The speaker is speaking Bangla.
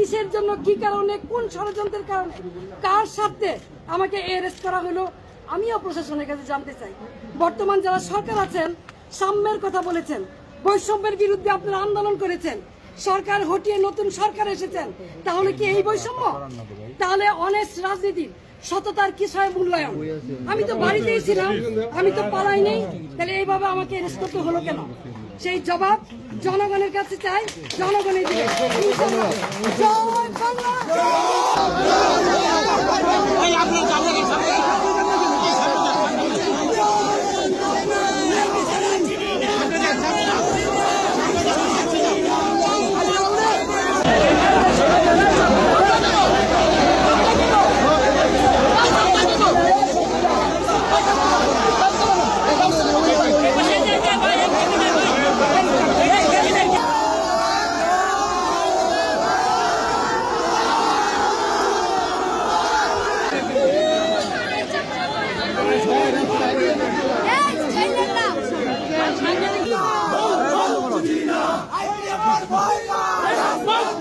কিসের জন্য, কি কারণে, কোন ষড়যন্ত্রের কারণে, কার স্বার্থে আমাকে অ্যারেস্ট করা হলো, আমিও প্রশাসনের কাছে জানতে চাই। বর্তমান যারা সরকার আছেন, সাম্যের কথা বলেছেন, বৈষম্যের বিরুদ্ধে আপনারা আন্দোলন করেছেন, সরকার হটিয়ে নতুন সরকার এসেছেন, তাহলে কি এই বৈষম্য? তাহলে অনেস্ট রাজনীতির সততার কি কিসয় মূল্যায়ন? আমি তো বাড়িতেই ছিলাম, আমি তো পালাই নেই তাহলে এইভাবে আমাকে অ্যারেস্ট করতে হলো কেন? সেই জবাব জনগণের কাছে চাই জনগণের দিকে। রাজপথ